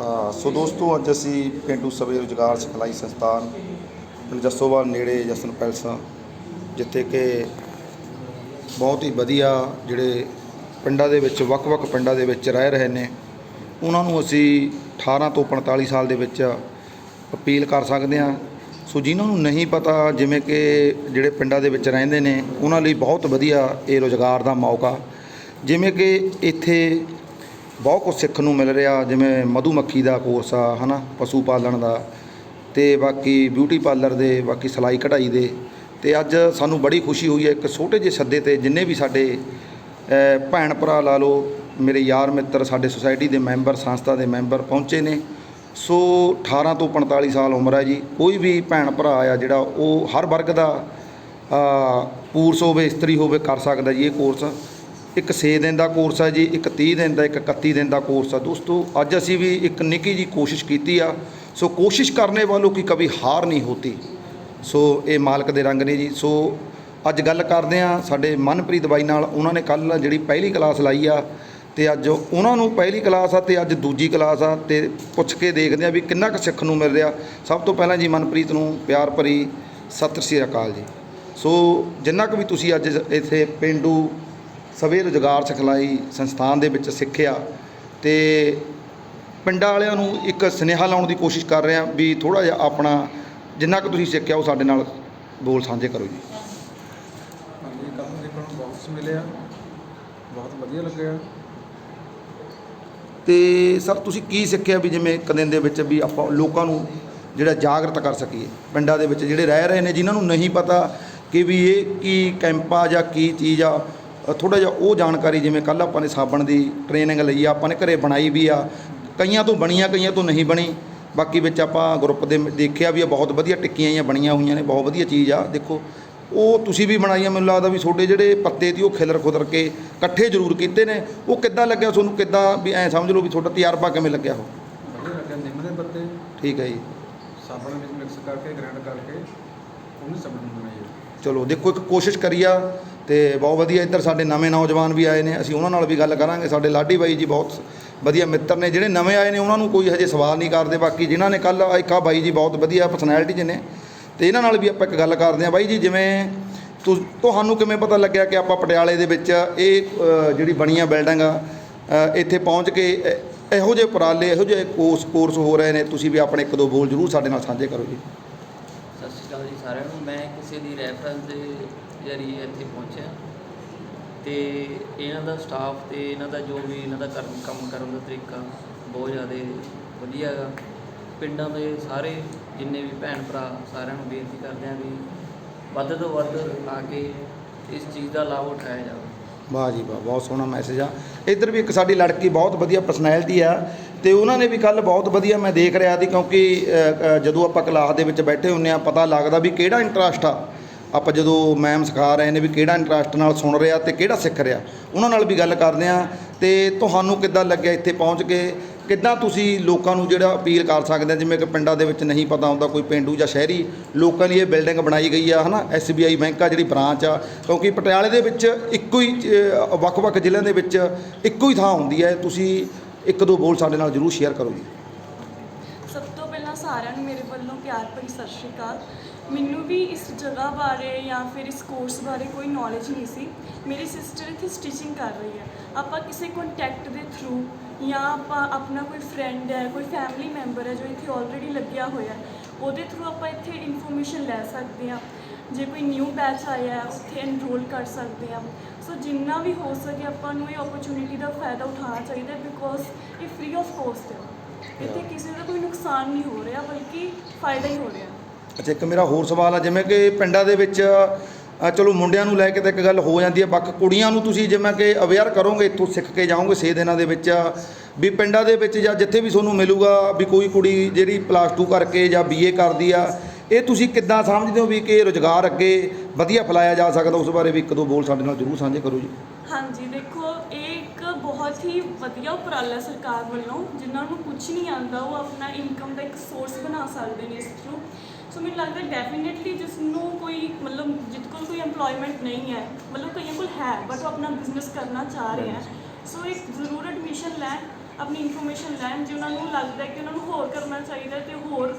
ਹਾਂ, ਸੋ ਦੋਸਤੋ, ਅੱਜ ਅਸੀਂ ਪਿੰਡੂ ਸਵੇ ਰੁਜ਼ਗਾਰ ਸਿਖਲਾਈ ਸੰਸਥਾਨ ਪਿੰਡ ਜੱਸੋਵਾਲ ਨੇੜੇ ਜਸਨ ਪੈਲਸ ਜਿੱਥੇ ਕਿ ਬਹੁਤ ਹੀ ਵਧੀਆ ਜਿਹੜੇ ਪਿੰਡਾਂ ਦੇ ਵਿੱਚ, ਵੱਖ-ਵੱਖ ਪਿੰਡਾਂ ਦੇ ਵਿੱਚ ਰਹਿ ਰਹੇ ਨੇ। ਉਹਨਾਂ ਨੂੰ ਅਸੀਂ 18 ਤੋਂ 45 ਸਾਲ ਦੇ ਵਿੱਚ ਅਪੀਲ ਕਰ ਸਕਦੇ ਹਾਂ। ਸੋ ਜਿਨ੍ਹਾਂ ਨੂੰ ਨਹੀਂ ਪਤਾ ਜਿਵੇਂ ਕਿ ਜਿਹੜੇ ਪਿੰਡਾਂ ਦੇ ਵਿੱਚ ਰਹਿੰਦੇ ਨੇ, ਉਹਨਾਂ ਲਈ ਬਹੁਤ ਵਧੀਆ ਇਹ ਰੁਜ਼ਗਾਰ ਦਾ ਮੌਕਾ। ਜਿਵੇਂ ਕਿ ਇੱਥੇ ਬਹੁਤ ਕੁਝ ਸਿੱਖਣ ਨੂੰ ਮਿਲ ਰਿਹਾ, ਜਿਵੇਂ ਮਧੂਮੱਖੀ ਦਾ ਕੋਰਸ ਆ, ਹਨਾ, ਪਸ਼ੂ ਪਾਲਣ ਦਾ ਤੇ ਬਾਕੀ ਬਿਊਟੀ ਪਾਰਲਰ ਦੇ, ਬਾਕੀ ਸਿਲਾਈ ਕਢਾਈ ਦੇ ਤੇ ਅੱਜ ਸਾਨੂੰ ਬੜੀ ਖੁਸ਼ੀ ਹੋਈ ਹੈ, ਇੱਕ ਛੋਟੇ ਜਿਹੇ ਸੱਦੇ ਤੇ ਜਿੰਨੇ ਵੀ ਸਾਡੇ ਭੈਣ ਭਰਾ ਲਾ ਲਓ, ਮੇਰੇ ਯਾਰ ਮਿੱਤਰ, ਸਾਡੇ ਸੁਸਾਇਟੀ ਦੇ ਮੈਂਬਰ, ਸੰਸਥਾ ਦੇ ਮੈਂਬਰ ਪਹੁੰਚੇ ਨੇ। ਸੋ 18 ਤੋਂ 45 ਸਾਲ ਉਮਰ ਹੈ ਜੀ, ਕੋਈ ਵੀ ਭੈਣ ਭਰਾ ਆ ਜਿਹੜਾ ਉਹ ਹਰ ਵਰਗ ਦਾ ਪੂਰਸ ਹੋਵੇ, ਇਸਤਰੀ ਹੋਵੇ, ਕਰ ਸਕਦਾ ਜੀ ਇਹ ਕੋਰਸ ਇੱਕ 6 ਦਿਨ ਦਾ ਕੋਰਸ ਹੈ ਜੀ, ਇੱਕ 30 ਦਿਨ ਦਾ, ਇੱਕ 31 ਦਿਨ ਦਾ ਕੋਰਸ ਆ। ਦੋਸਤੋ, ਅੱਜ ਅਸੀਂ ਵੀ ਇੱਕ ਨਿੱਕੀ ਜੀ ਕੋਸ਼ਿਸ਼ ਕੀਤੀ ਆ। ਸੋ ਕੋਸ਼ਿਸ਼ ਕਰਨੇ ਵਾਲੋਂ ਕੀ ਕभी ਹਾਰ ਨਹੀਂ ਹੋਤੀ। ਸੋ ਇਹ ਮਾਲਕ ਦੇ ਰੰਗ ਨੇ ਜੀ। ਸੋ ਅੱਜ ਗੱਲ ਕਰਦੇ ਆ ਸਾਡੇ ਮਨਪ੍ਰੀਤ ਬਾਈ ਨਾਲ। ਉਹਨਾਂ ਨੇ ਕੱਲ ਜਿਹੜੀ ਪਹਿਲੀ ਕਲਾਸ ਲਾਈ ਆ ਤੇ ਅੱਜ ਉਹਨਾਂ ਨੂੰ ਪਹਿਲੀ ਕਲਾਸ ਆ ਤੇ ਅੱਜ ਦੂਜੀ ਕਲਾਸ ਆ ਤੇ ਪੁੱਛ ਕੇ ਦੇਖਦੇ ਆ ਵੀ ਕਿੰਨਾ ਕੁ ਸਿੱਖਣ ਨੂੰ ਮਿਲ ਰਿਹਾ। ਸਭ ਤੋਂ ਪਹਿਲਾਂ ਜੀ ਮਨਪ੍ਰੀਤ ਨੂੰ ਪਿਆਰ ਭਰੀ ਸਤਿ ਸ੍ਰੀ ਅਕਾਲ ਜੀ। ਸੋ ਜਿੰਨਾ ਕੁ ਵੀ ਤੁਸੀਂ ਅੱਜ ਇੱਥੇ ਪਿੰਡੂ ਸਵੇ ਰੁਜ਼ਗਾਰ ਸਿਖਲਾਈ ਸੰਸਥਾਨ ਦੇ ਵਿੱਚ ਸਿੱਖਿਆ ਤੇ ਪਿੰਡਾਂ ਵਾਲਿਆਂ ਨੂੰ ਇੱਕ ਸੁਨੇਹਾ ਲਾਉਣ ਦੀ ਕੋਸ਼ਿਸ਼ ਕਰ ਰਹੇ ਵੀ ਥੋੜਾ ਜਿਹਾ ਆਪਣਾ ਜਿੰਨਾ ਕੁ ਤੁਸੀਂ ਸਿੱਖਿਆ ਉਹ ਸਾਡੇ ਨਾਲ ਬੋਲ ਸਾਂਝੇ ਕਰੋ ਜੀ। ਹਾਂਜੀ ਕੰਮ ਦੇਖਣ ਨੂੰ ਬਹੁਤ ਮਿਲਿਆ। ਬਹੁਤ ਵਧੀਆ ਲੱਗਿਆ। ਤੇ ਸਰ ਤੁਸੀਂ ਕੀ ਸਿੱਖਿਆ ਵੀ ਜਿਵੇਂ ਇੱਕ ਦਿਨ ਦੇ ਵਿੱਚ ਵੀ ਆਪਾਂ ਲੋਕਾਂ ਨੂੰ ਜਿਹੜਾ ਜਾਗਰਤ ਕਰ ਸਕੀਏ ਪਿੰਡਾਂ ਦੇ ਵਿੱਚ ਜਿਹੜੇ ਰਹਿ ਰਹੇ ਨੇ ਜਿਨ੍ਹਾਂ ਨੂੰ ਨਹੀਂ ਪਤਾ ਕਿ ਵੀ ਇਹ ਕੀ ਕੈਂਪ ਆ ਜਾਂ ਕੀ ਚੀਜ਼ ਆ ਥੋੜਾ ਜਿਹਾ ਉਹ ਜਾਣਕਾਰੀ ਜਿਵੇਂ ਕੱਲ ਆਪਾਂ ਨੇ ਸਾਬਣ ਦੀ ਟ੍ਰੇਨਿੰਗ ਲਈ ਆ ਆਪਾਂ ਨੇ ਘਰੇ ਬਣਾਈ ਵੀ ਆ। ਕਈਆਂ ਤੋਂ ਬਣੀਆਂ ਕਈਆਂ ਤੋਂ ਨਹੀਂ ਬਣੀ। ਬਾਕੀ ਵਿੱਚ ਆਪਾਂ ਗਰੁੱਪ ਦੇ ਦੇਖਿਆ ਵੀ ਆ ਬਹੁਤ ਵਧੀਆ ਟਿੱਕੀਆਂ ਜਾਂ ਬਣੀਆਂ ਹੋਈਆਂ ਨੇ ਬਹੁਤ ਵਧੀਆ ਚੀਜ਼ ਆ ਦੇਖੋ। ਉਹ ਤੁਸੀਂ ਵੀ ਬਣਾਈਆਂ ਮੈਨੂੰ ਲੱਗਦਾ ਵੀ ਤੁਹਾਡੇ ਜਿਹੜੇ ਪੱਤੇ ਤੀ ਉਹ ਖਿਲਰ ਖੁਦਰ ਕੇ ਇਕੱਠੇ ਜ਼ਰੂਰ ਕੀਤੇ ਨੇ। ਉਹ ਕਿੱਦਾਂ ਲੱਗਿਆ ਤੁਹਾਨੂੰ? ਕਿੱਦਾਂ ਵੀ ਐਂ ਸਮਝ ਲਓ ਵੀ ਤੁਹਾਡਾ ਤਜਰਬਾ ਕਿਵੇਂ ਲੱਗਿਆ ਉਹ? ਵਧੀਆ ਲੱਗਿਆ ਨਿੰਮ ਦੇ ਪੱਤੇ। ਠੀਕ ਹੈ ਜੀ। ਸਾਬਣ ਵਿੱਚ ਮਿਕਸ ਕਰਕੇ ਗ੍ਰਾਈਂਡ ਕਰਕੇ ਉਹਨੂੰ ਸਾਬਣ ਬਣਾਈਏ ਚਲੋ ਦੇਖੋ ਇੱਕ ਕੋਸ਼ਿਸ਼ ਕਰੀ ਆ ਤੇ ਬਹੁਤ ਵਧੀਆ ਇੱਧਰ ਸਾਡੇ ਨਵੇਂ ਨੌਜਵਾਨ ਵੀ ਆਏ ਨੇ, ਅਸੀਂ ਉਹਨਾਂ ਨਾਲ ਵੀ ਗੱਲ ਕਰਾਂਗੇ। ਸਾਡੇ ਲਾਡੀ ਬਾਈ ਜੀ ਬਹੁਤ ਵਧੀਆ ਮਿੱਤਰ ਨੇ, ਜਿਹੜੇ ਨਵੇਂ ਆਏ ਨੇ, ਉਹਨਾਂ ਨੂੰ ਕੋਈ ਹਜੇ ਸਵਾਲ ਨਹੀਂ ਕਰਦੇ। ਬਾਕੀ ਜਿਨ੍ਹਾਂ ਨੇ ਕੱਲ ਇੱਕ ਆ ਬਾਈ ਜੀ ਬਹੁਤ ਵਧੀਆ ਪਰਸਨੈਲਿਟੀ ਚ ਨੇ। ਤੇ ਇਹਨਾਂ ਨਾਲ ਵੀ ਆਪਾਂ ਇੱਕ ਗੱਲ ਕਰਦੇ ਹਾਂ। ਬਾਈ ਜੀ, ਜਿਵੇਂ ਤੁ- ਤੁਹਾਨੂੰ ਕਿਵੇਂ ਪਤਾ ਲੱਗਿਆ ਕਿ ਆਪਾਂ ਪਟਿਆਲੇ ਦੇ ਵਿੱਚ ਇਹ ਜਿਹੜੀ ਬਣੀਆਂ ਬਿਲਡਿੰਗ ਆ ਇੱਥੇ ਪਹੁੰਚ ਕੇ ਇਹੋ ਜਿਹੇ ਉਪਰਾਲੇ, ਇਹੋ ਜਿਹੇ ਕੋਰਸ ਕੋਰਸ ਹੋ ਰਹੇ ਨੇ। ਤੁਸੀਂ ਵੀ ਆਪਣੇ ਇੱਕ ਦੋ ਬੋਲ ਜ਼ਰੂਰ ਸਾਡੇ ਨਾਲ ਸਾਂਝੇ ਕਰੋ ਜੀ। ਸਤਿ ਸ਼੍ਰੀ ਅਕਾਲ ਜੀ ਸਾਰਿਆਂ ਨੂੰ। ਮੈਂ ਕਿਸੇ ਦੀ ਰੈਫਰੈਂਸ ਦੇ ਜ਼ਰੀਏ ਇੱਥੇ ਪਹੁੰਚਿਆ। ਤੇ ਇਹਨਾਂ ਦਾ ਸਟਾਫ ਤੇ ਇਹਨਾਂ ਦਾ ਜੋ ਵੀ ਇਹਨਾਂ ਦਾ ਕਰਨ ਕੰਮ ਕਰਨ ਦਾ ਤਰੀਕਾ ਬਹੁਤ ਜ਼ਿਆਦਾ ਵਧੀਆ ਹੈਗਾ। ਪਿੰਡਾਂ ਦੇ ਸਾਰੇ ਜਿੰਨੇ ਵੀ ਭੈਣ ਭਰਾ ਸਾਰਿਆਂ ਨੂੰ ਬੇਨਤੀ ਕਰਦੇ ਹਾਂ ਵੀ ਵੱਧ ਤੋਂ ਵੱਧ ਆ ਕੇ ਇਸ ਚੀਜ਼ ਦਾ ਲਾਭ ਉਠਾਇਆ ਜਾਵੇ। ਵਾਹ ਜੀ ਵਾਹ ਬਹੁਤ ਸੋਹਣਾ ਮੈਸੇਜ ਆ। ਇੱਧਰ ਵੀ ਇੱਕ ਸਾਡੀ ਲੜਕੀ ਬਹੁਤ ਵਧੀਆ ਪਰਸਨੈਲਿਟੀ ਆ ਤੇ ਉਹਨਾਂ ਨੇ ਵੀ ਕੱਲ ਬਹੁਤ ਵਧੀਆ ਮੈਂ ਦੇਖ ਰਿਹਾ ਸੀ ਕਿਉਂਕਿ ਅ, ਅ, ਜਦੋਂ ਆਪਾਂ ਕਲਾਸ ਦੇ ਵਿੱਚ ਬੈਠੇ ਹੁੰਨੇ ਆ ਪਤਾ ਲੱਗਦਾ ਵੀ ਕਿਹੜਾ ਇੰਟਰਸਟ ਆ। ਆਪਾਂ ਜਦੋਂ ਮੈਮ ਸਿਖਾ ਰਹੇ ਨੇ ਵੀ ਕਿਹੜਾ ਇੰਟਰਸਟ ਨਾਲ ਸੁਣ ਰਿਹਾ ਤੇ ਕਿਹੜਾ ਸਿੱਖ ਰਿਹਾ, ਉਹਨਾਂ ਨਾਲ ਵੀ ਗੱਲ ਕਰਦੇ ਆ ਤੇ ਤੁਹਾਨੂੰ ਕਿੱਦਾਂ ਲੱਗਿਆ ਇੱਥੇ ਪਹੁੰਚ ਕੇ? ਕਿੱਦਾਂ ਤੁਸੀਂ ਲੋਕਾਂ ਨੂੰ ਜਿਹੜਾ ਅਪੀਲ ਕਰ ਸਕਦੇ ਆ ਜਿਵੇਂ ਕਿ ਪਿੰਡਾਂ ਦੇ ਵਿੱਚ ਨਹੀਂ ਪਤਾ ਹੁੰਦਾ ਕੋਈ ਪਿੰਡੂ ਜਾਂ ਸ਼ਹਿਰੀ, ਲੋਕਾਂ ਲਈ ਇਹ ਬਿਲਡਿੰਗ ਬਣਾਈ ਗਈ ਆ, ਹਨਾ? SBI ਬੈਂਕ ਆ ਜਿਹੜੀ ਬ੍ਰਾਂਚ ਆ, ਕਿਉਂਕਿ ਪਟਿਆਲੇ ਦੇ ਵਿੱਚ ਇੱਕੋ ਹੀ ਵੱਖ-ਵੱਖ ਜ਼ਿਲ੍ਹਿਆਂ ਦੇ ਵਿੱਚ ਇੱਕੋ ਹੀ ਥਾਂ ਹੁੰਦੀ ਹੈ। ਤੁਸੀਂ ਇੱਕ ਦੋ ਬੋਲ ਸਾਡੇ ਨਾਲ ਜਰੂਰ ਸ਼ੇਅਰ ਕਰੋ ਜੀ। ਸਾਰਿਆਂ ਨੂੰ ਮੇਰੇ ਵੱਲੋਂ ਪਿਆਰ ਭਰੀ ਸਤਿ ਸ਼੍ਰੀ ਅਕਾਲ। ਮੈਨੂੰ ਵੀ ਇਸ ਜਗ੍ਹਾ ਬਾਰੇ ਜਾਂ ਫਿਰ ਇਸ ਕੋਰਸ ਬਾਰੇ ਕੋਈ ਨੌਲੇਜ ਨਹੀਂ ਸੀ। ਮੇਰੀ ਸਿਸਟਰ ਇੱਥੇ ਸਟਿਚਿੰਗ ਕਰ ਰਹੀ ਹੈ। ਆਪਾਂ ਕਿਸੇ ਕੰਟੈਕਟ ਦੇ ਥਰੂ ਜਾਂ ਆਪਾਂ ਆਪਣਾ ਕੋਈ ਫਰੈਂਡ ਹੈ ਕੋਈ ਫੈਮਿਲੀ ਮੈਂਬਰ ਹੈ ਜੋ ਇੱਥੇ ਆਲਰੇਡੀ ਲੱਗਿਆ ਹੋਇਆ ਉਹਦੇ ਥਰੂ ਆਪਾਂ ਇੱਥੇ ਇਨਫੋਰਮੇਸ਼ਨ ਲੈ ਸਕਦੇ ਹਾਂ। ਜੇ ਕੋਈ ਨਿਊ ਬੈਚ ਆਇਆ ਉੱਥੇ ਐਨਰੋਲ ਕਰ ਸਕਦੇ ਆ ਸੋ ਜਿੰਨਾ ਵੀ ਹੋ ਸਕੇ ਆਪਾਂ ਨੂੰ ਇਹ ਓਪਰਚ्युनिटी ਦਾ ਫਾਇਦਾ ਉਠਾਉਣਾ ਚਾਹੀਦਾ ਬਿਕੋਜ਼ ਇਹ ਫ੍ਰੀ ਆਫ ਕੋਸਟ ਹੈ। ਇੱਥੇ ਕਿਸੇ ਦਾ ਕੋਈ ਨੁਕਸਾਨ ਨਹੀਂ ਹੋ ਰਿਹਾ ਬਲਕਿ ਫਾਇਦਾ ਹੀ ਹੋ ਰਿਹਾ। ਅੱਛਾ ਇੱਕ ਮੇਰਾ ਹੋਰ ਸਵਾਲ ਆ ਜਿਵੇਂ ਕਿ ਪਿੰਡਾਂ ਦੇ ਵਿੱਚ ਅ, ਚਲੋ ਮੁੰਡਿਆਂ ਨੂੰ ਲੈ ਕੇ ਤਾਂ ਇੱਕ ਗੱਲ ਹੋ ਜਾਂਦੀ ਹੈ ਬਾਕੀ ਕੁੜੀਆਂ ਨੂੰ ਤੁਸੀਂ ਜਿਵੇਂ ਕਿ ਅਵੇਅਰ ਕਰੋਗੇ ਇੱਥੋਂ ਸਿੱਖ ਕੇ ਜਾਓਗੇ 6 ਦਿਨਾਂ ਦੇ ਵਿੱਚ ਵੀ ਪਿੰਡਾਂ ਦੇ ਵਿੱਚ ਜਾਂ ਜਿੱਥੇ ਵੀ ਤੁਹਾਨੂੰ ਮਿਲੂਗਾ ਵੀ ਕੋਈ ਕੁੜੀ ਜਿਹੜੀ ਪਲੱਸ 2 ਕਰਕੇ ਜਾਂ ਬੀਏ ਕਰਦੀ ਆ ਇਹ ਤੁਸੀਂ ਕਿੱਦਾਂ ਸਮਝਦੇ ਹੋ ਵੀ ਕਿ ਰੁਜ਼ਗਾਰ ਅੱਗੇ ਵਧੀਆ ਫੈਲਾਇਆ ਜਾ ਸਕਦਾ? ਉਸ ਬਾਰੇ ਵੀ ਇੱਕ ਦੋ ਬੋਲ ਸਾਡੇ ਨਾਲ ਜ਼ਰੂਰ ਸਾਂਝੇ ਕਰੋ ਜੀ। ਹਾਂਜੀ ਬਹੁਤ ਹੀ ਵਧੀਆ ਉਪਰਾਲਾ ਸਰਕਾਰ ਵੱਲੋਂ, ਜਿਨ੍ਹਾਂ ਨੂੰ ਕੁਝ ਨਹੀਂ ਆਉਂਦਾ, ਉਹ ਆਪਣਾ ਇਨਕਮ ਦਾ ਇੱਕ ਸੋਰਸ ਬਣਾ ਸਕਦੇ ਨੇ ਇਸ ਥਰੂ ਸੋ ਮੈਨੂੰ ਲੱਗਦਾ ਡੈਫੀਨਿਟਲੀ ਜਿਸ ਨੂੰ ਕੋਈ ਮਤਲਬ ਜਿਸ ਕੋਲ ਕੋਈ EMPLOYMENT ਨਹੀਂ ਹੈ, ਮਤਲਬ ਕਈਆਂ ਕੋਲ ਹੈ ਬਟ ਉਹ ਆਪਣਾ ਬਿਜ਼ਨਸ ਕਰਨਾ ਚਾਹ ਰਹੇ ਹੈ। ਸੋ ਇੱਕ ਜ਼ਰੂਰ ਐਡਮਿਸ਼ਨ ਲੈਣ, ਆਪਣੀ ਇਨਫੋਰਮੇਸ਼ਨ ਲੈਣ, ਜੇ ਉਹਨਾਂ ਨੂੰ ਲੱਗਦਾ ਕਿ ਉਹਨਾਂ ਨੂੰ ਹੋਰ ਕਰਨਾ ਚਾਹੀਦਾ ਹੈ ਹੋਰ